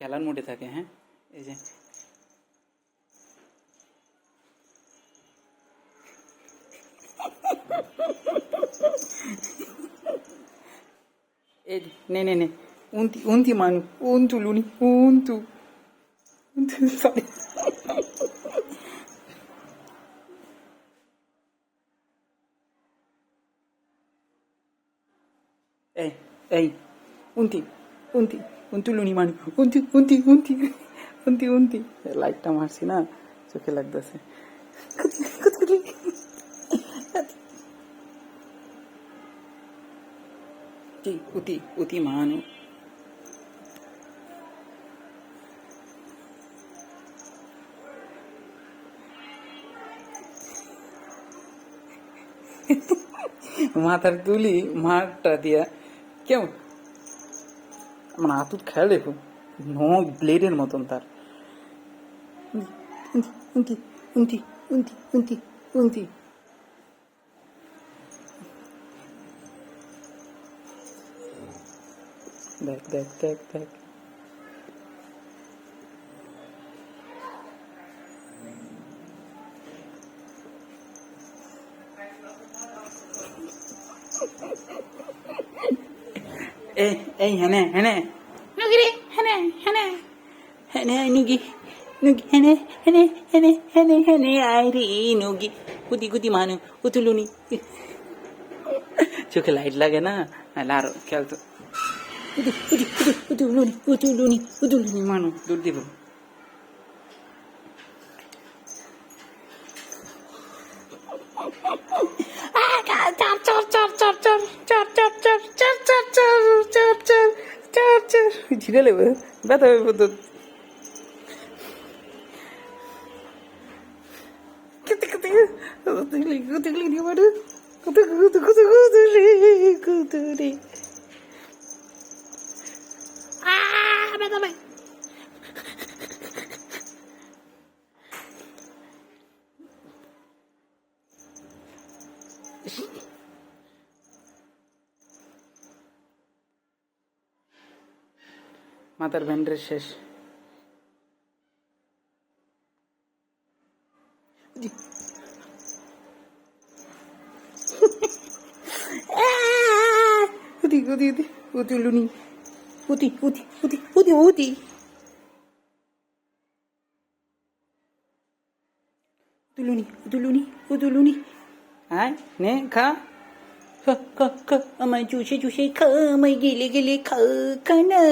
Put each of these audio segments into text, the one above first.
খেলার মোডে থাকে হ্যাঁ এই যে নে নে নে manu untu luni untu untu sorry এই এই unti unti untu luni manu unti unti unti unti unti লাইটটা মারছি না চোখে লাগতেছে উতি উতি উতি মানু মাথার তুলি মারটা দিয়া কেমন মানে আতুত খেয়াল রেখো। নখ ব্লেডের মতন তার। উন্তি উন্তি উন্তি উন্তি উন্তি দেখ দেখ দেখ দেখ। এই এই হেনে হেনে নুগি রে হেনে হেনে হেনে নুগি নুগি হেনে হেনে হেনে হেনে হেনে আই রে নুগি কুদি কুদি মানু উতুলুনি চোখে লাইট লাগে না লারো উদু উদু উতুলুনি উতুলুনি উতুলুনি মানু দূর দিব ছিঁড়ে নেবে। ব্যথা হবে তো কুতুলি কুতুলি দিয়ে মারু কুতু কুতু কুতু কুতুলি কুতুলি আহ ব্যথা ভাই মাথার ব্যান্ডের শেষ। উতি উতি উতি উতি লুনি। উতি উতি উতি উতি উতি। উতুলুনি আয় নে খা। আমায় চুষে চুষে খা আমায় গেলে গেলে খা খানা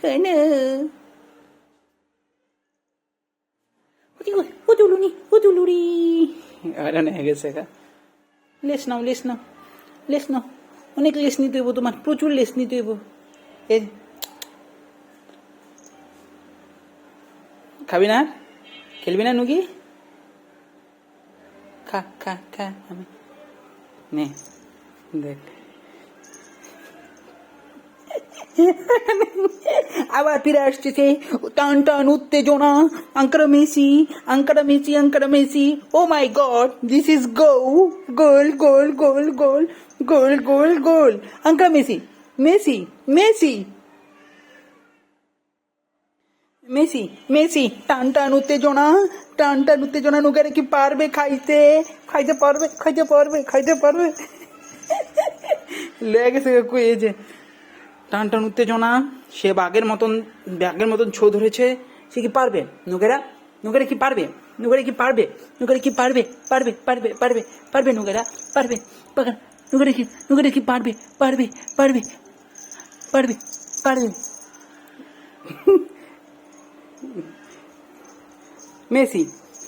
খানা উতুলুনি উতুলুনি আরে হয়ে গেছে খা লেস নাও লেস নাও লেস নাও অনেক লেস নিতে হইব তোমার প্রচুর লেস নিতে হইব এই খাবি না খেলবি না নুগি খা খা খা আমি নে আবার ফিরে আসছে সে টান টান উত্তেজনা Ankara Messi Ankara Messi Ankara Messi oh my god this is go goal goal goal goal goal goal goal Ankara Messi Messi Messi Messi Messi টান টান উত্তেজনা টান টান উত্তেজনা নুগারে কি পারবে খাইতে খাইতে পারবে খাইতে পারবে খাইতে পারবে লেগে গেছে কাকু যে টান টান উত্তেজনা, সে বাঘের মতন বাঘের মতন ছো ধরেছে, সে কি পারবে? নুগেরা? নুগেরা কি পারবে? নুগেরা কি পারবে? নুগেরা কি পারবে? পারবে পারবে পারবে পারবে নুগেরা পারবে নুগেরা কি নুগেরা কি পারবে? পারবে পারবে পারবে পারবে। মেসি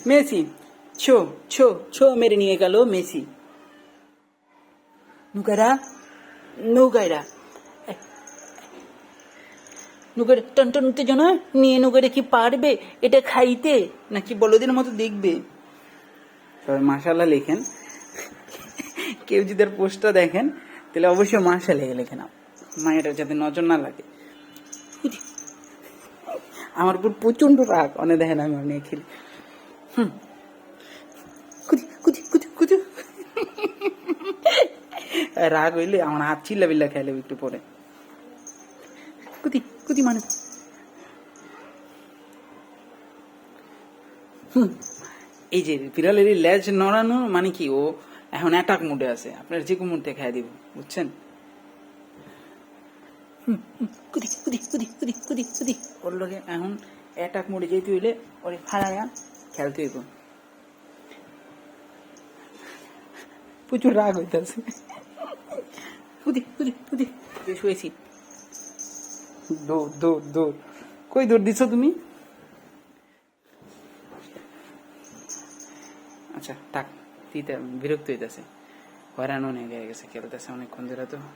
মেসি, ছো ছো ছো মেরে নিয়ে গেল মেসি। নুগারা নুগাইরা নুগারে টন টন উত্তেজনা নিয়ে নুগারে কি পারবে? এটা খাইতে? নাকি বলদের মতো দেখবে? সবাই মাশাল্লাহ লেখেন। কেউ যদি আর পোস্টটা দেখেন তাহলে অবশ্যই মাশা লেগে লেখেন মায়ের যাতে নজর না লাগে। আমার উপর প্রচণ্ড রাগ অনেক দেখেন আমি অনেক খেলি হুম। কুদি কুদি কুদি কুদি রাগ হইলে আমার হাত চিল্লা বিল্লা খেলে একটু পরে। কুতি কুতি এই যে বিড়ালের লেজ নড়ানো মানে কি? ও এখন অ্যাটাক মুডে আছে। আপনার যে কোনো মুহূর্তে খাই দিব বুঝছেন? কুদি কুদি কুদি কুদি কুদি কুদি ওর এখন অ্যাটাক মুডে যেতে হইলে ওরে ফাড়াইয়া খেলতে হইব। প্রচুর রাগ হইতেছে। কুদি কুদি কুদি। শুয়েছি দৌড় দৌড় দৌড়। কই দৌড় দিছো তুমি? আচ্ছা থাক তিতে বিরক্ত হইতেছে। হয়রান অনেক হয়ে গেছে খেলতেছে অনেকক্ষণ ধরে তো।